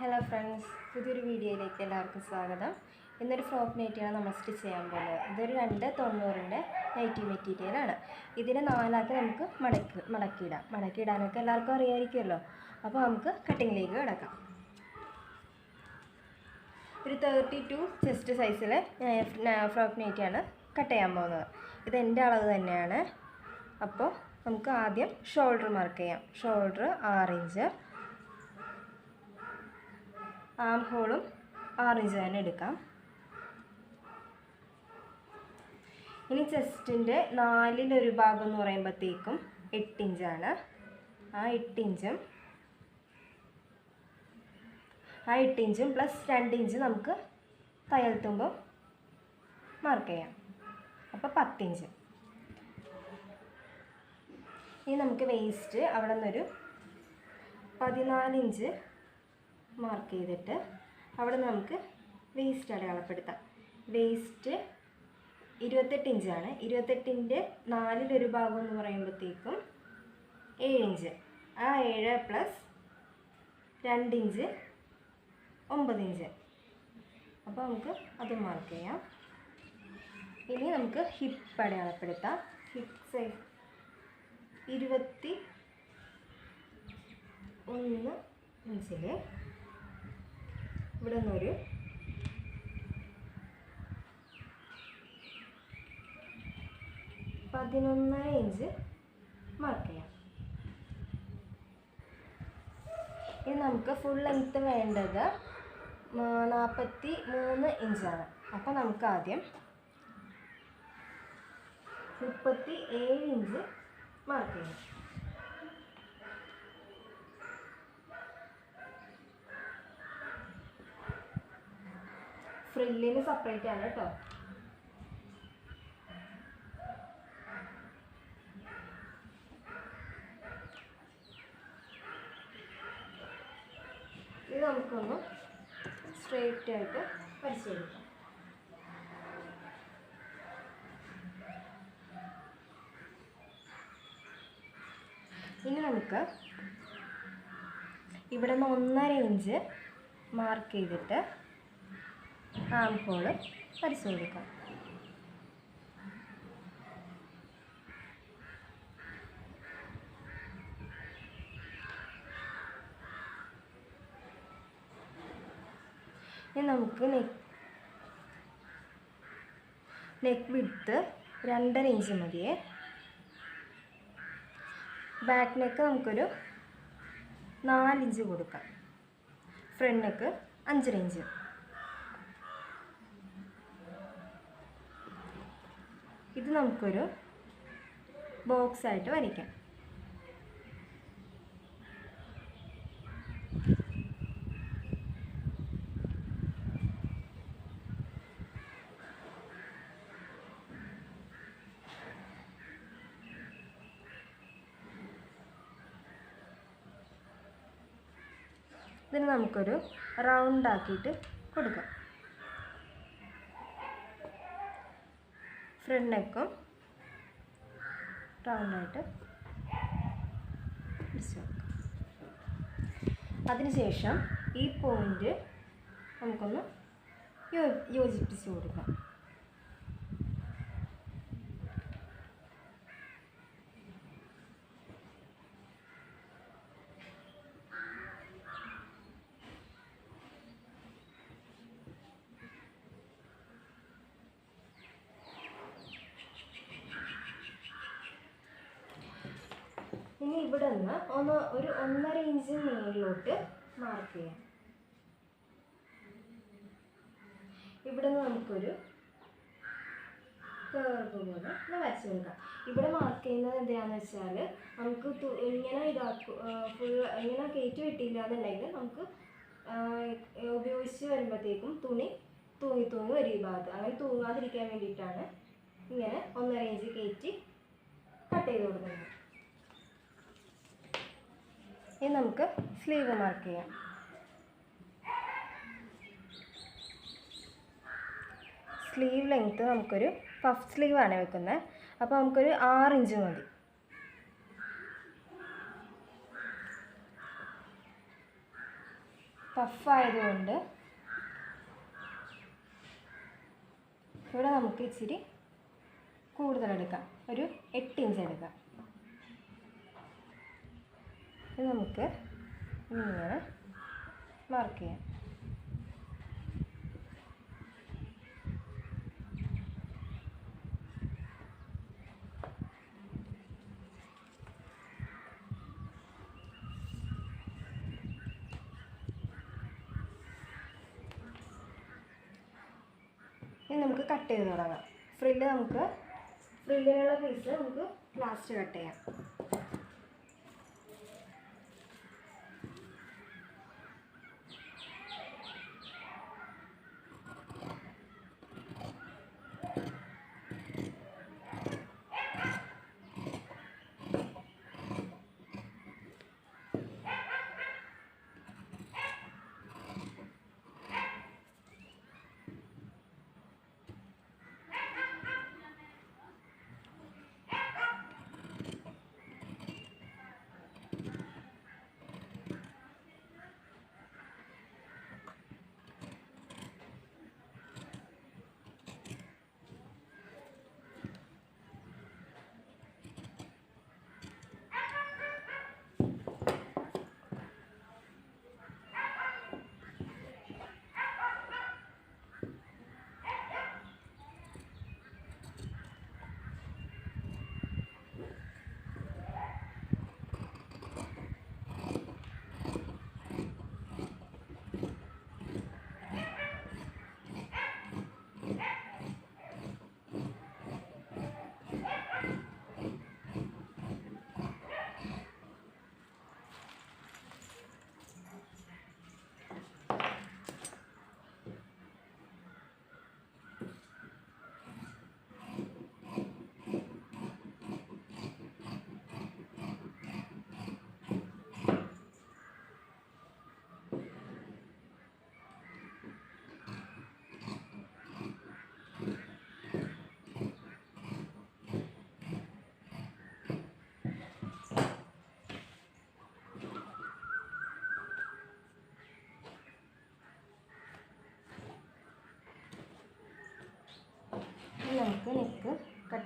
Hello friends പുതിയൊരു വീഡിയോയിലേക്ക് എല്ലാവർക്കും സ്വാഗതം. ഇന്നൊരു ഫ്രോക്ക് നൈറ്റിയാണ് നമ്മൾ സ്റ്റിച്ച് ചെയ്യാൻ പോകുന്നത്. ഇതൊരു രണ്ട് തൊണ്ണൂറിന്റെ നൈറ്റി മെറ്റീരിയലാണ് ഇതിനെ നാലാക്കി നമുക്ക് മടക്കി മടക്കിയിടാം. മടക്കിയിടാനൊക്കെ എല്ലാവർക്കും അറിയാമായിരിക്കുമല്ലോ അപ്പോൾ നമുക്ക് കട്ടിങ്ങിലേക്ക് കിടക്കാം. ഒരു തേർട്ടി ടു ചെസ്റ്റ് സൈസിൽ ഫ്രോക്ക് നൈറ്റിയാണ് കട്ട് ചെയ്യാൻ പോകുന്നത്. ഇത് എന്റെ അളവ് തന്നെയാണ്. അപ്പോൾ നമുക്ക് ആദ്യം ഷോൾഡർ മാർക്ക് ചെയ്യാം. ഷോൾഡർ ആറ് ഇഞ്ച് ആം ഹോളും ആറ് ഇഞ്ച് തന്നെ എടുക്കാം. ഇനി ചെസ്റ്റിന്റെ നാലിലൊരു ഭാഗം എന്ന് പറയുമ്പോഴത്തേക്കും എട്ട് ഇഞ്ചാണ് ആ എട്ട് ഇഞ്ചും ആ എട്ട് ഇഞ്ചും പ്ലസ് രണ്ട് ഇഞ്ച് നമുക്ക് തയ്യൽ മാർക്ക് ചെയ്യാം. അപ്പോൾ പത്തിഞ്ച് ഇനി നമുക്ക് വേസ്റ്റ് അവിടെ നിന്നൊരു പതിനാല് ഇഞ്ച് മാർക്ക് ചെയ്തിട്ട് അവിടെ നിന്ന് നമുക്ക് വേസ്റ്റ് അടയാളപ്പെടുത്താം. വേസ്റ്റ് ഇരുപത്തെട്ട് ഇഞ്ചാണ് ഇരുപത്തെട്ടിന്റെ നാലിലൊരു ഭാഗം എന്ന് പറയുമ്പോഴത്തേക്കും ഏഴ് ഇഞ്ച് ആ ഏഴ് പ്ലസ് രണ്ട് ഇഞ്ച് ഒമ്പത് ഇഞ്ച് അപ്പോൾ നമുക്ക് അത് മാർക്ക് ചെയ്യാം. ഇനി നമുക്ക് ഹിപ്പ് അടയാളപ്പെടുത്താം. ഹിപ്പ് സൈസ് ഇരുപത്തി ഒന്ന് ഇഞ്ചിൽ ഇവിടെ നിന്നൊരു പതിനൊന്നര ഇഞ്ച് മാർക്ക് ചെയ്യാം. ഇനി നമുക്ക് ഫുൾ ലെങ്ത്ത് വേണ്ടത് നാൽപ്പത്തി മൂന്ന് ഇഞ്ചാണ് അപ്പോൾ നമുക്ക് ആദ്യം മുപ്പത്തി ഏഴ് ഇഞ്ച് മാർക്ക് ചെയ്യാം. ഫ്രില്ലിന് സെപ്പറേറ്റ് ആണ് കേട്ടോ. ഇത് നമുക്കൊന്ന് സ്ട്രെയിറ്റ് ആയിട്ട് പരിശോധിക്കാം. ഇനി നമുക്ക് ഇവിടെ നിന്ന് ഒന്നര ഇഞ്ച് മാർക്ക് ചെയ്തിട്ട് ആം ഹോൾ പരിശോധിക്കാം. നമുക്ക് നെക്ക് നെക്ക് വിടുത്ത് രണ്ടര ഇഞ്ച് മതിയേ ബാക്ക് നെക്ക് നമുക്കൊരു നാലിഞ്ച് കൊടുക്കാം. ഫ്രണ്ട് നെക്ക് അഞ്ചര ഇഞ്ച്. ഇത് നമുക്കൊരു ബോക്സ് ആയിട്ട് വരയ്ക്കാം. ഇതിന് നമുക്കൊരു റൗണ്ട് ആക്കിയിട്ട് കൊടുക്കാം. ഫ്രണ്ട് നെക്കും റൗണ്ടായിട്ട് അതിനുശേഷം ഈ പോയിന്റ് നമുക്കൊന്ന് യോജിപ്പിച്ച് കൊടുക്കാം. ഇനി ഇവിടെ നിന്ന് ഒന്ന് ഒരു ഒന്നര ഇഞ്ച് മേളിലോട്ട് മാർക്ക് ചെയ്യാം. ഇവിടെ നിന്ന് നമുക്കൊരു കേർവ് ഒന്ന് വരച്ച് കൊടുക്കാം. ഇവിടെ മാർക്ക് ചെയ്യുന്നത് എന്തിനാന്ന് വെച്ചാൽ നമുക്ക് ഇങ്ങനെ ഇതാക്കും ഫുൾ ഇങ്ങനെ കയറ്റി വെട്ടിയില്ല എന്നുണ്ടെങ്കിൽ നമുക്ക് ഉപയോഗിച്ച് വരുമ്പോഴത്തേക്കും തുണി തൂങ്ങി തൂങ്ങി വരും ഈ ഭാഗത്ത്. അങ്ങനെ തൂങ്ങാതിരിക്കാൻ വേണ്ടിയിട്ടാണ് ഇങ്ങനെ ഒന്നര ഇഞ്ച് കയറ്റി കട്ട് ചെയ്ത് കൊടുക്കുന്നത്. ഇനി നമുക്ക് സ്ലീവ് മാർക്ക് ചെയ്യാം. സ്ലീവ് ലെങ്ത്ത് നമുക്കൊരു പഫ് സ്ലീവാണ് വെക്കുന്നത് അപ്പോൾ നമുക്കൊരു ആറ് ഇഞ്ച് മതി. പഫ് പഫായതുകൊണ്ട് ഇവിടെ നമുക്ക് ഇച്ചിരി കൂടുതൽ എടുക്കാം. ഒരു എട്ട് ഇഞ്ച് എടുക്കാം. ഇത് നമുക്ക് ഇങ്ങനെ മാർക്ക് ചെയ്യാം. ഇനി നമുക്ക് കട്ട് ചെയ്ത് തുടങ്ങാം. ഫ്രില്ല് നമുക്ക് ഫ്രില്ലിനുള്ള പീസ് നമുക്ക് ലാസ്റ്റ് കട്ട് ചെയ്യാം.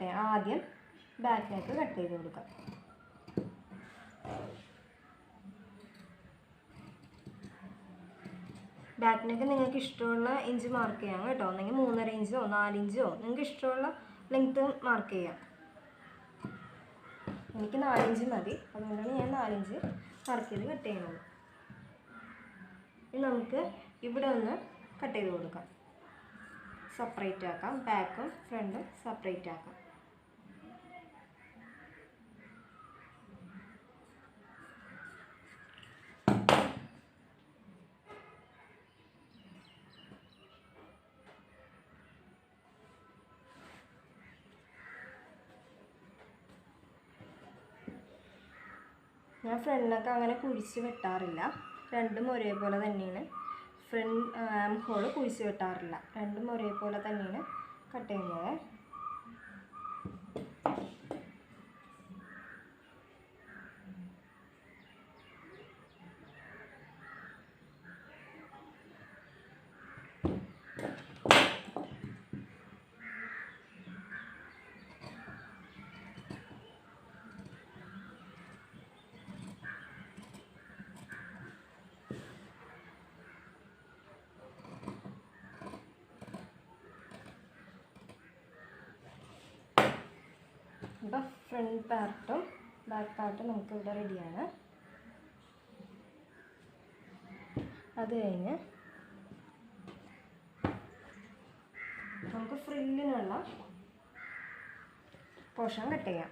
കട്ട് ചെയ്യാം ആദ്യം ബാക്ക് നെക്ക് കട്ട് ചെയ്ത് കൊടുക്കാം. ബാക്ക് നെക്ക് നിങ്ങൾക്ക് ഇഷ്ടമുള്ള ഇഞ്ച് മാർക്ക് ചെയ്യാം കേട്ടോ. ഒന്നെങ്കിൽ മൂന്നര ഇഞ്ചോ നാല് ഇഞ്ചോ നിങ്ങൾക്ക് ഇഷ്ടമുള്ള ലെങ്ത്ത് മാർക്ക് ചെയ്യാം. എനിക്ക് നാലിഞ്ച് മതി. അതുകൊണ്ടാണ് ഞാൻ നാലിഞ്ച് മാർക്ക് ചെയ്ത് കട്ട് ചെയ്യുന്നത്. ഇനി നമുക്ക് ഇവിടെ ഒന്ന് കട്ട് ചെയ്ത് കൊടുക്കാം. സെപ്പറേറ്റ് ആക്കാം. ബാക്കും ഫ്രണ്ടും സെപ്പറേറ്റ് ആക്കാം. ഞാൻ ഫ്രണ്ടിനൊക്കെ അങ്ങനെ കുഴിച്ച് വെട്ടാറില്ല. രണ്ടും ഒരേപോലെ തന്നെയാണ്. ഫ്രണ്ട് ആം ഹോൾ കുഴിച്ച് വെട്ടാറില്ല. രണ്ടും ഒരേപോലെ തന്നെയാണ് കട്ട് ചെയ്യുന്നത്. ഫ്രണ്ട് പാർട്ടും ബാക്ക് പാർട്ടും നമുക്ക് ഇവിടെ റെഡിയാണ്. അത് കഴിഞ്ഞ് നമുക്ക് ഫ്രില്ലിനുള്ള പോഷൻ കട്ട് ചെയ്യാം.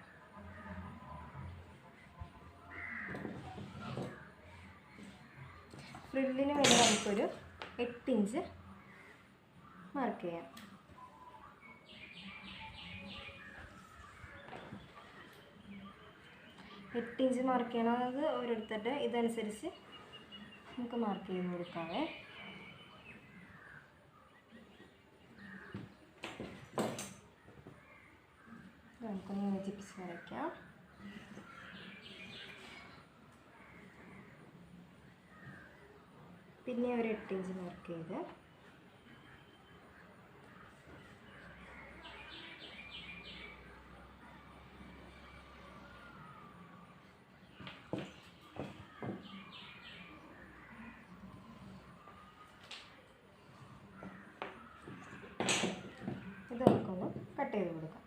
ഫ്രില്ലിന് വേണ്ടി നമുക്കൊരു എട്ട് ഇഞ്ച് മാർക്ക് ചെയ്യാം. എട്ട് ഇഞ്ച് മാർക്ക് ചെയ്യണത് ഓരോരുത്തരുടെ ഇതനുസരിച്ച് നമുക്ക് മാർക്ക് ചെയ്ത് കൊടുക്കാവേ നമുക്കൊന്ന് യോജിപ്പിച്ച് വരയ്ക്കാം. പിന്നെ ഒരു എട്ട് ഇഞ്ച് മാർക്ക് ചെയ്ത് ഇത് നമുക്കൊന്ന് കട്ട് ചെയ്ത് കൊടുക്കാം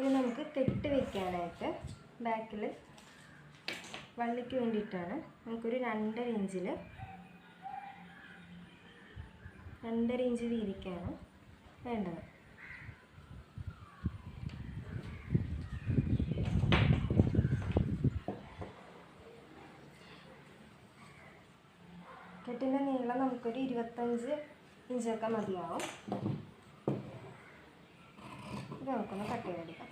ഇനി നമുക്ക് കെട്ട് വെക്കാനായിട്ട് ബാക്കിൽ വള്ളിക്ക് വേണ്ടിയിട്ടാണ്. നമുക്കൊരു രണ്ടര ഇഞ്ചിൽ രണ്ടര ഇഞ്ച് വീതിക്കാണ് വേണ്ടത്. കെട്ടിന്റെ നീളം നമുക്കൊരു ഇരുപത്തഞ്ച് ഇഞ്ചൊക്കെ മതിയാവും. ഇത് നമുക്കൊന്ന് കട്ട് ചെയ്തെടുക്കാം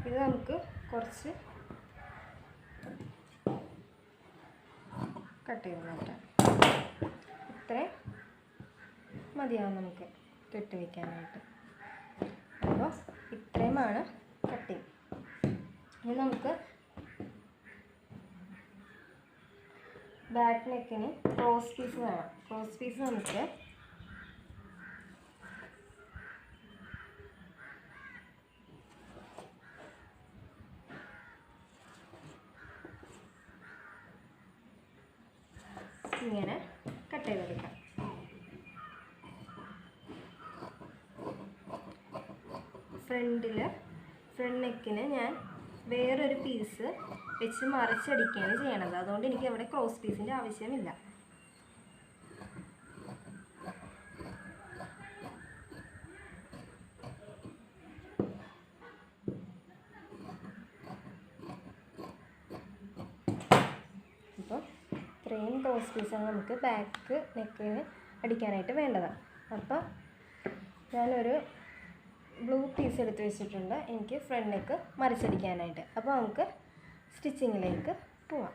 ഇത് നമുക്ക് കുറച്ച് കട്ട് ചെയ്ത് മാറ്റാം. ഇത്രയും മതിയാവും നമുക്ക് കെട്ടി വയ്ക്കാനായിട്ട് അപ്പോൾ ഇത്രയുമാണ് കട്ടിങ് ഇനി നമുക്ക് ബാക്ക് നെക്കിന് ക്രോസ് പീസ് വേണം. ക്രോസ് പീസ് നമുക്ക് ഇങ്ങനെ കട്ട് ചെയ്തെടുക്കാം. ഫ്രണ്ടിൽ ഫ്രണ്ട് നെക്കിന് ഞാൻ വേറൊരു പീസ് വെച്ച് മറിച്ചടിക്കുകയാണ് ചെയ്യണത്. അതുകൊണ്ട് എനിക്ക് ഇവിടെ ക്രോസ് പീസിന്റെ ആവശ്യമില്ല. അപ്പോൾ ഇത്രയും ക്രോസ് പീസാണ് നമുക്ക് ബാക്ക് നെക്കിന് അടിക്കാനായിട്ട് വേണ്ടത് അപ്പോൾ ഞാനൊരു ബ്ലൂ പീസ് എടുത്ത് വെച്ചിട്ടുണ്ട്. എനിക്ക് ഫ്രണ്ട് നെക്ക് മറിച്ചടിക്കാനായിട്ട്. അപ്പോൾ നമുക്ക് സ്റ്റിച്ചിങ്ങിലേക്ക് പോവാം.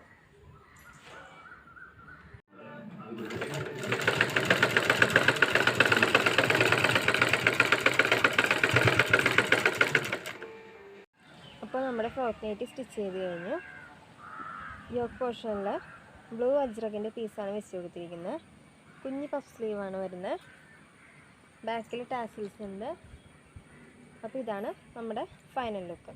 അപ്പോൾ നമ്മുടെ ഫ്രോക്ക് നൈറ്റ് സ്റ്റിച്ച് ചെയ്ത് കഴിഞ്ഞു. യോക്ക് പോർഷനിൽ ബ്ലൂ അജ്രകിന്റെ പീസാണ് വെച്ച് കൊടുത്തിരിക്കുന്നത്. കുഞ്ഞ് പഫ് സ്ലീവാണ് വരുന്നത്. ബാക്കിൽ ടാസിൽസ് ഉണ്ട്. അപ്പോൾ ഇതാണ് നമ്മുടെ ഫൈനൽ ലുക്ക്